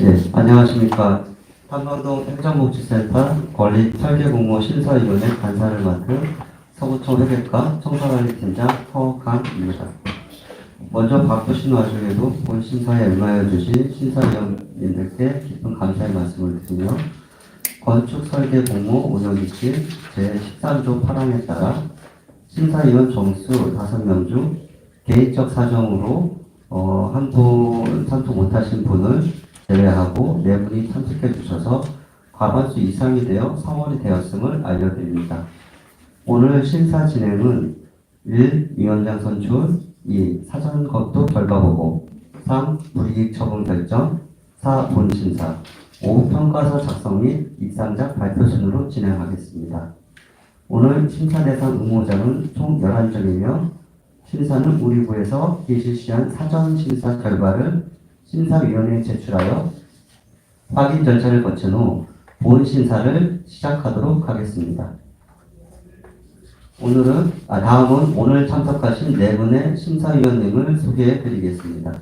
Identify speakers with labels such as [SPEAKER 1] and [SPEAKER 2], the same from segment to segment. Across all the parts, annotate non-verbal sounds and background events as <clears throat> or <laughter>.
[SPEAKER 1] 네, 안녕하십니까. 한강동 행정복지센터 권리 설계공모 심사위원회 간사를 맡은 서구청 회계과 청사관리팀장 서강입니다. 먼저 바쁘신 와중에도 본 심사에 응하여 주신 심사위원님들께 깊은 감사의 말씀을 드리며 건축 설계 공모 운영기칙 제13조 8항에 따라 심사위원 정수 5명 중 개인적 사정으로 어, 한분 참석 못하신 분을 제외하고 네 분이 참석해 주셔서 과반수 이상이 되어 성원이 되었음을 알려드립니다. 오늘 심사 진행은 1. 위원장 선출 2. 사전 검토 결과 보고 3. 불이익 처분 결정 4. 본심사 5. 평가서 작성 및 입상작 발표 순으로 진행하겠습니다. 오늘 심사 대상 응모자는 총 11점이며 심사는 우리 부에서 실시한 사전 심사 결과를 심사위원회에 제출하여 확인 절차를 거친 후 본 심사를 시작하도록 하겠습니다. 오늘은 아, 다음은 오늘 참석하신 네 분의 심사위원님을 소개해 드리겠습니다.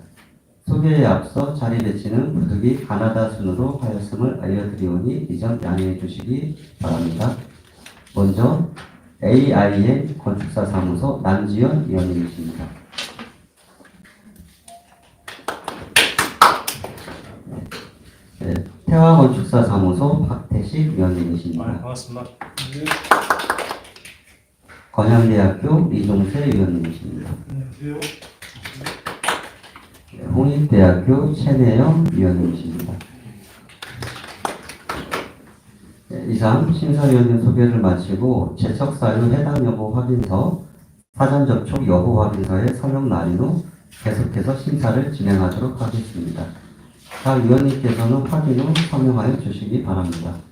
[SPEAKER 1] 소개에 앞서 자리 배치는 부득이 가나다 순으로 하였음을 알려드리오니 이 점 양해해 주시기 바랍니다. 먼저 AIN 건축사 사무소 남지연 위원님이십니다. 네, 태화건축사 사무소 박태식
[SPEAKER 2] 아,
[SPEAKER 1] 위원님이십니다.
[SPEAKER 2] 반갑습니다.
[SPEAKER 1] 건양대학교 이종세 위원님이십니다.
[SPEAKER 2] 안녕하세요.
[SPEAKER 1] 네, 홍익대학교 최내영 위원님이십니다. 네, 이상 심사위원님 소개를 마치고 재척사유 해당 여부 확인서, 사전 접촉 여부 확인서의 서명 날인 후 계속해서 심사를 진행하도록 하겠습니다. 각 위원님께서는 확인 후 서명하여 주시기 바랍니다.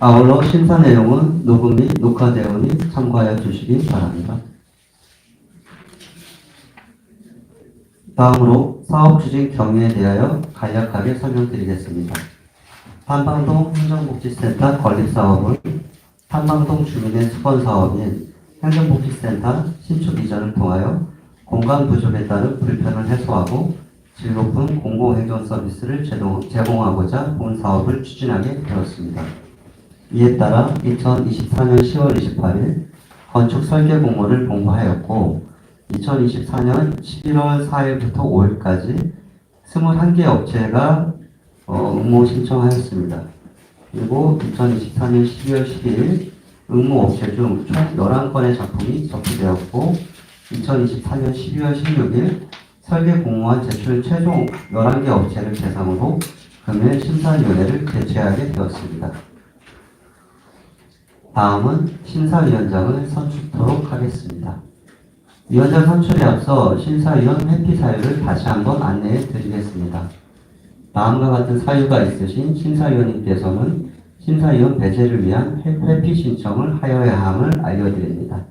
[SPEAKER 1] 아울러 심사 내용은 녹음 및 녹화되오니 참고하여 주시기 바랍니다. 다음으로 사업 추진 경위에 대하여 간략하게 설명드리겠습니다. 한방동 행정복지센터 건립사업은 한방동 주민의 수건 사업인 행정복지센터 신축 이전을 통하여 공간 부족에 따른 불편을 해소하고 질 높은 공공행정 서비스를 제공- 제공하고자 본 사업을 추진하게 되었습니다. 이에 따라 2024년 10월 28일 건축 설계 공모를 공고하였고 2024년 11월 4일부터 5일까지 21개 업체가 어, 응모 신청하였습니다. 그리고 2024년 12월 12일 응모 업체 중 총 11건의 작품이 접수되었고 2024년 12월 16일 설계 공모안 제출 최종 11개 업체를 대상으로 금일 심사위원회를 개최하게 되었습니다. 다음은 심사위원장을 선출토록 하겠습니다. 위원장 선출에 앞서 심사위원 회피 사유를 다시 한번 안내해 드리겠습니다. 다음과 같은 사유가 있으신 심사위원님께서는 심사위원 배제를 위한 회- 회피 신청을 하여야 함을 알려드립니다.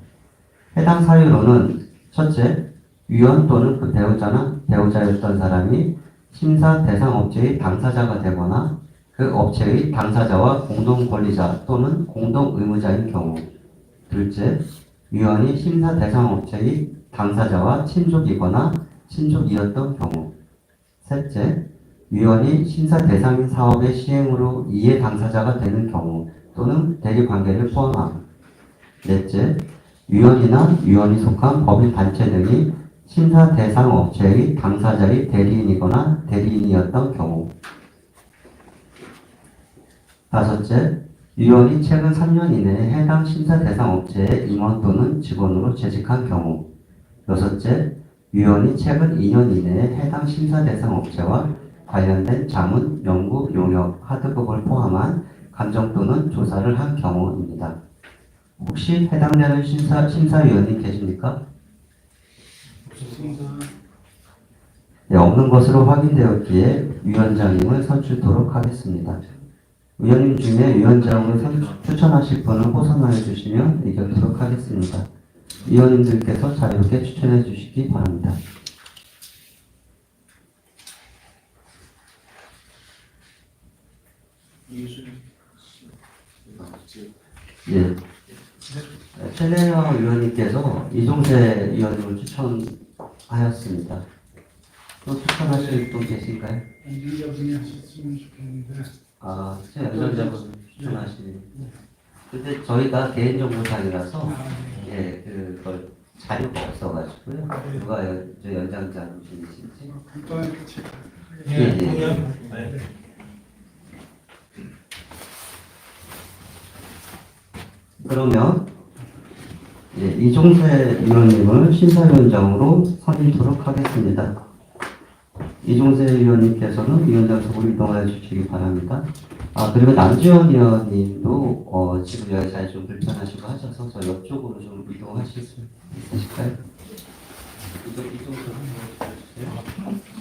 [SPEAKER 1] 해당 사유로는 첫째, 위원 또는 그 배우자나 배우자였던 사람이 심사 대상 업체의 당사자가 되거나 그 업체의 당사자와 공동 권리자 또는 공동 의무자인 경우. 둘째, 위원이 심사 대상 업체의 당사자와 친족이거나 친족이었던 경우. 셋째, 위원이 심사 대상인 사업의 시행으로 이해 당사자가 되는 경우 또는 대리 관계를 포함함. 넷째, 위원이나 위원이 속한 법인 단체 등이 심사 대상 업체의 당사자의 대리인이거나 대리인이었던 경우. 다섯째, 위원이 최근 3년 이내에 해당 심사 대상 업체의 임원 또는 직원으로 재직한 경우 여섯째, 위원이 최근 2년 이내에 해당 심사 대상 업체와 관련된 자문, 연구, 용역, 하드급을 포함한 감정 또는 조사를 한 경우입니다. 혹시 해당되는 심사, 심사위원이 계십니까?
[SPEAKER 2] 없습니다.
[SPEAKER 1] 네, 없는 것으로 확인되었기에 위원장님을 선출토록 하겠습니다. 위원님 중에 위원장으로 선- 추천하실 분을 호선하여 주시면 의결토록 하겠습니다. 위원님들께서 자유롭게 추천해 주시기 바랍니다. 예. 텔레아 위원님께서 이종세 위원님을 추천하였습니다. 또 추천하실 분 계실까요?
[SPEAKER 2] 안전자분이 하셨으면 좋겠는데
[SPEAKER 1] 아, 제 연장자분 추천하시는. 근데 저희가 개인정보상이라서
[SPEAKER 2] 아, 네.
[SPEAKER 1] 예, 그걸 자료가 없어가지고요. 누가 연, 저 연장자분이신지.
[SPEAKER 2] 뭐 간단하게 제가
[SPEAKER 1] 예, 예. 그러면 예, 이종세 위원님을 심사위원장으로 선임토록 하겠습니다. 이종세 위원님께서는 위원장석으로 이동하여 주시기 바랍니다. 아 그리고 남지원 위원님도 어, 지금 여기 자리 좀 불편하시고 하셔서 저 옆쪽으로 좀 이동하실 수 있으실까요? 이쪽 이쪽으로 한번 해주세요.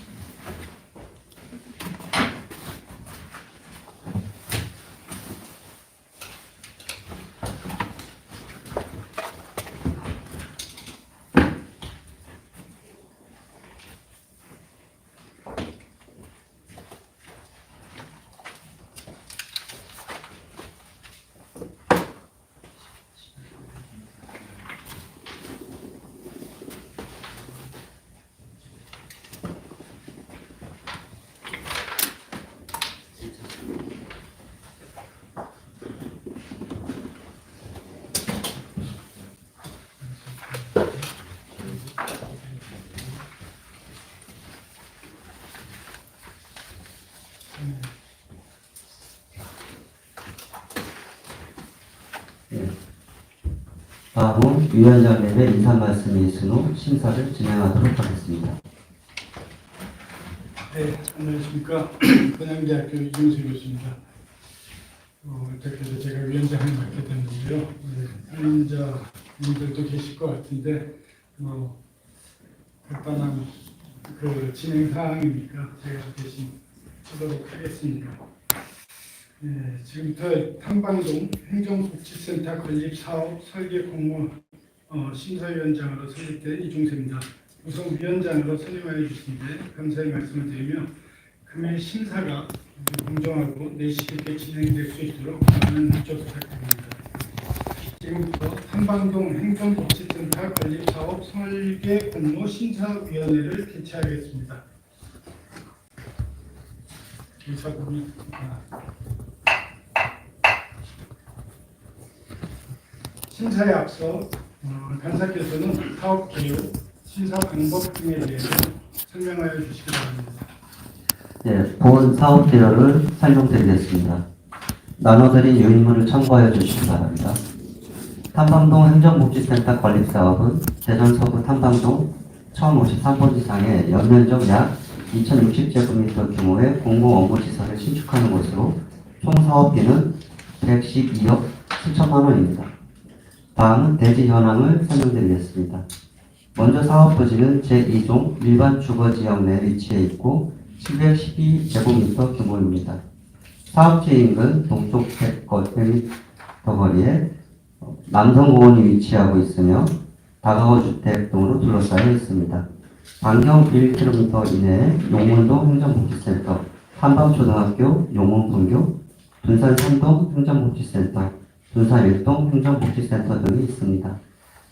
[SPEAKER 1] 예. 다음은 위원장님의 인사 말씀이 있은 후 심사를 진행하도록 하겠습니다.
[SPEAKER 2] 네, 안녕하십니까. <clears throat> 건양대학교 이종세 교수입니다. 어, 어떻게 해서 제가 위원장을 맡게 됐는데요. 관련자분들도 계실 것 같은데, 뭐, 간단한 그 진행 사항이니까 제가 대신 하도록 하겠습니다. 네, 지금부터 탐방동 행정복지센터 건립 사업 설계 공모 어, 심사위원장으로 설립된 이종세입니다. 우선 위원장으로 선임하여 주신데 감사의 말씀을 드리며 금일 심사가 공정하고 내실 있게 진행될 수 있도록 많은 협조 부탁드립니다. 지금부터 탐방동 행정복지센터 건립 사업 설계 공모 심사위원회를 개최하겠습니다. 의사분이 심사에 앞서 어, 간사께서는 사업 개요, 심사 방법 등에 대해서 설명하여 주시기 바랍니다.
[SPEAKER 1] 예, 본 사업 개요를 설명드리겠습니다. 나눠드린 요인물을 참고하여 주시기 바랍니다. 탐방동 행정복지센터 건립사업은 대전 서구 탐방동 1053번지상에 연면적 약 2060제곱미터 규모의 공공 업무시설을 신축하는 것으로 총 사업비는 112억 7천만 원입니다. 다음은 대지 현황을 설명드리겠습니다. 먼저 사업 부지는 제2종 일반 주거 지역 내 위치해 있고 712제곱미터 규모입니다. 사업지 인근 동쪽 100m 거리에 남성공원이 위치하고 있으며 다가구 주택 등으로 둘러싸여 있습니다. 반경 1km 이내에 용문동 행정복지센터, 한방초등학교, 용문분교, 둔산 3동 행정복지센터, 둔산 1동 행정복지센터 등이 있습니다.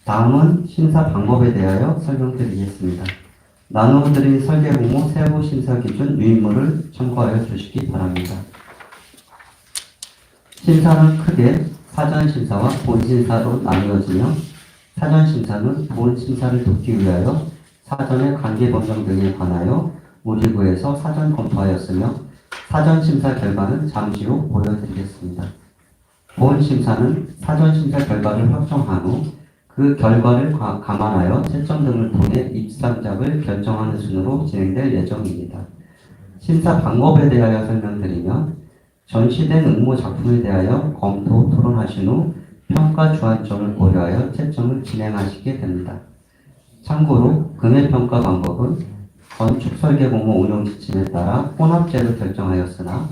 [SPEAKER 1] 다음은 심사 방법에 대하여 설명드리겠습니다. 나누어드린 설계 공모 세부 심사 기준 유인물을 참고하여 주시기 바랍니다. 심사는 크게 사전 심사와 본 심사로 나누어지며 사전 심사는 본 심사를 돕기 위하여 사전의 관계 변경 등에 관하여 우리부에서 사전 검토하였으며 사전 심사 결과는 잠시 후 보여드리겠습니다. 본 심사는 사전 심사 결과를 확정한 후 그 결과를 가- 감안하여 채점 등을 통해 입상작을 결정하는 순으로 진행될 예정입니다. 심사 방법에 대하여 설명드리면 전시된 응모 작품에 대하여 검토 토론하신 후 평가 주안점을 고려하여 채점을 진행하시게 됩니다. 참고로 금액 평가 방법은 건축 설계 공모 운영 지침에 따라 혼합제로 결정하였으나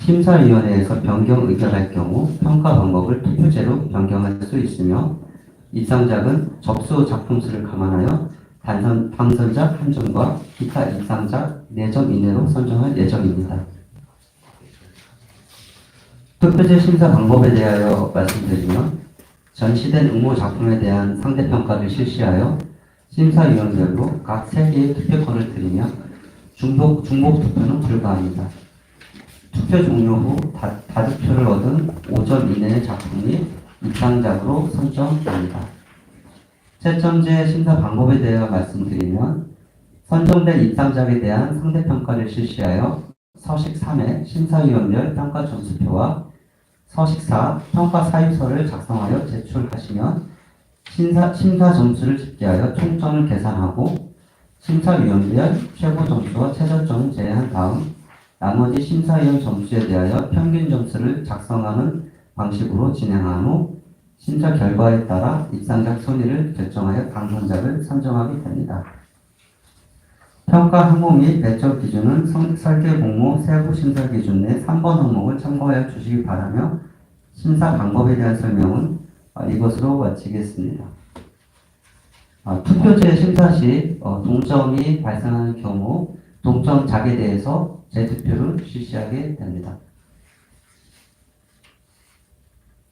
[SPEAKER 1] 심사위원회에서 변경 의결할 경우 평가 방법을 투표제로 변경할 수 있으며 입상작은 접수 작품 수를 감안하여 단선, 당선작 한 점과 기타 입상작 4점 이내로 선정할 예정입니다. 투표제 심사 방법에 대하여 말씀드리면 전시된 응모 작품에 대한 상대평가를 실시하여 심사위원별로 각 3개의 투표권을 드리며 중복, 중복 투표는 불가합니다. 투표 종료 후 다, 다득표를 얻은 5점 이내의 작품이 입상작으로 선정됩니다. 채점제 심사 방법에 대하여 말씀드리면 선정된 입상작에 대한 상대평가를 실시하여 서식 3회 심사위원별 평가 점수표와 서식 4 평가 사유서를 작성하여 제출하시면 심사, 심사 점수를 집계하여 총점을 계산하고 심사위원별 최고 점수와 최저점을 제외한 다음 나머지 심사위원 점수에 대하여 평균 점수를 작성하는 방식으로 진행한 후 심사 결과에 따라 입상작 순위를 결정하여 당선작을 선정하게 됩니다. 평가 항목 및 배적 기준은 성- 설계 공모 세부 심사 기준 내 3번 항목을 참고하여 주시기 바라며 심사 방법에 대한 설명은 아, 이것으로 마치겠습니다. 아, 투표제 심사 시 어, 동점이 발생하는 경우 동점 작에 대해서 재투표를 실시하게 됩니다.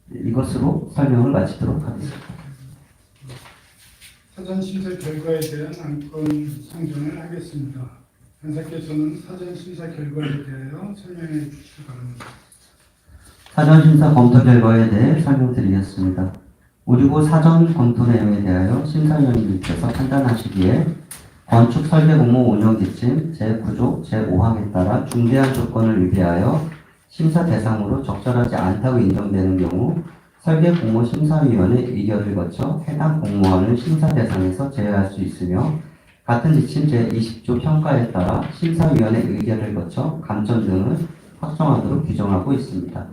[SPEAKER 1] 네, 이것으로 설명을 마치도록 하겠습니다.
[SPEAKER 2] 사전 심사 결과에 대한 안건 상정을 하겠습니다. 판사께서는 사전 심사 결과에 대하여 설명해 주시기 바랍니다.
[SPEAKER 1] 사전 심사 검토 결과에 대해 설명드리겠습니다. 565 사전 검토 내용에 대하여 심사위원님께서 판단하시기에 건축 설계 공모 운영 지침 제9조 제5항에 따라 중대한 조건을 위배하여 심사 대상으로 적절하지 않다고 인정되는 경우 설계 공모 심사위원회 의결을 거쳐 해당 공모원을 심사 대상에서 제외할 수 있으며 같은 지침 제20조 평가에 따라 심사위원회 의결을 거쳐 감점 등을 확정하도록 규정하고 있습니다.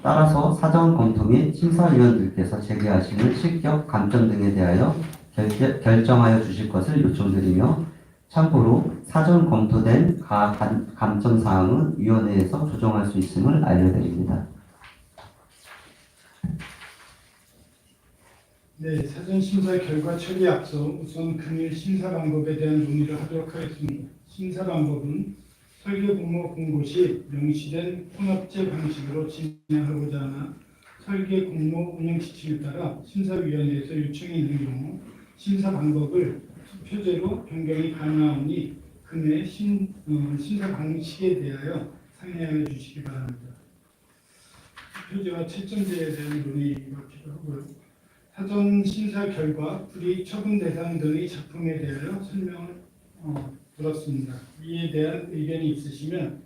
[SPEAKER 1] 따라서 사전 검토 및 심사위원들께서 제기하시는 실격 감점 등에 대하여 결, 결정하여 주실 것을 요청드리며 참고로 사전 검토된 가 감, 감점 사항은 위원회에서 조정할 수 있음을 알려드립니다.
[SPEAKER 2] 네, 사전 심사 결과 처리에 앞서 우선 금일 심사 방법에 대한 논의를 하도록 하겠습니다. 심사 방법은 설계 공모 공고 시 명시된 혼합제 방식으로 진행하고자 하나 설계 공모 운영 지침에 따라 심사위원회에서 요청이 있는 경우 심사 방법을 투표제로 변경이 가능하오니 그내 심, 어, 심사 방식에 대하여 상의하여 주시기 바랍니다. 투표제와 채점제에 대한 논의가 필요하고요. 사전 심사 결과 불이익 처분 대상 등의 작품에 대하여 설명을 어, 들었습니다. 이에 대한 의견이 있으시면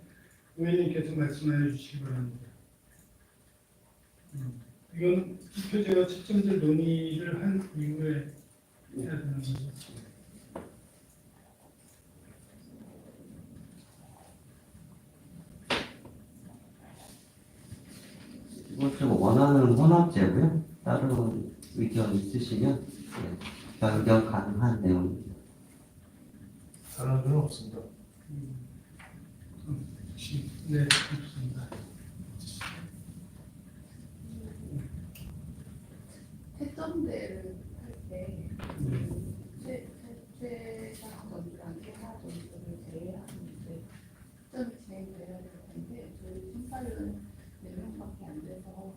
[SPEAKER 2] 의원님께서 말씀하여 주시기 바랍니다. 음, 이건 투표제와 채점제 논의를 한 이후에.
[SPEAKER 1] 이것 좀 원하는 혼합제고요. 다른 의견 있으시면 예, 변경 가능한 내용입니다.
[SPEAKER 3] 다른 건 없습니다.
[SPEAKER 2] 네, 좋습니다.
[SPEAKER 4] 채점대를 할때
[SPEAKER 2] 네.
[SPEAKER 4] 최최최상 점수랑 최하 점수를 제외하는데 채점이 진행돼야 될 텐데 저희 심사위원 4명밖에 안 돼서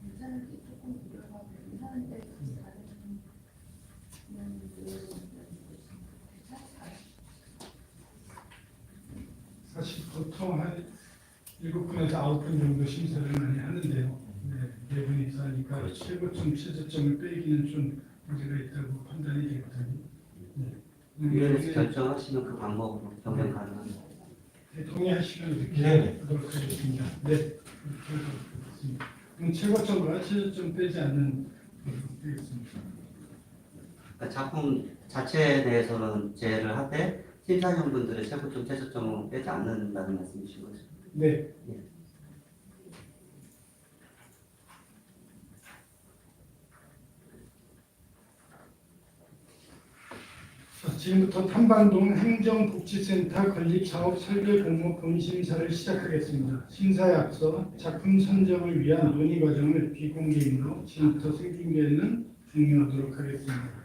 [SPEAKER 4] 괜찮을지 조금 고려가 되긴 하는데 다른 위원님들 괜찮을까요?
[SPEAKER 2] 사실 보통 한 일곱 분에서 아홉 분 정도 심사를 많이 하는데요. 네, 네 분이서 하니까 최고점, 최저점을 빼기는 좀 문제가 있다고 판단이 되거든요. 네.
[SPEAKER 1] 위원회에서
[SPEAKER 2] 네,
[SPEAKER 1] 결정하시는 그 방법으로 변경 가능합니다.
[SPEAKER 2] 네, 동의하시면 이렇게
[SPEAKER 3] 네.
[SPEAKER 2] 하도록 하겠습니다. 네, 그렇게 하도록 하겠습니다. 그럼 최고점과 최저점 빼지 않는 것으로 되겠습니다.
[SPEAKER 1] 그러니까 작품 자체에 대해서는 제외를 하되 심사위원분들의 최고점, 최저점은 빼지 않는다는 말씀이신 거죠?
[SPEAKER 2] 네. 자, 지금부터 탐방동 행정복지센터 건립사업 설계 공모 본심사를 시작하겠습니다. 심사에 앞서 작품 선정을 위한 논의 과정을 비공개인으로 지금부터 생중계는 종료하도록 하겠습니다.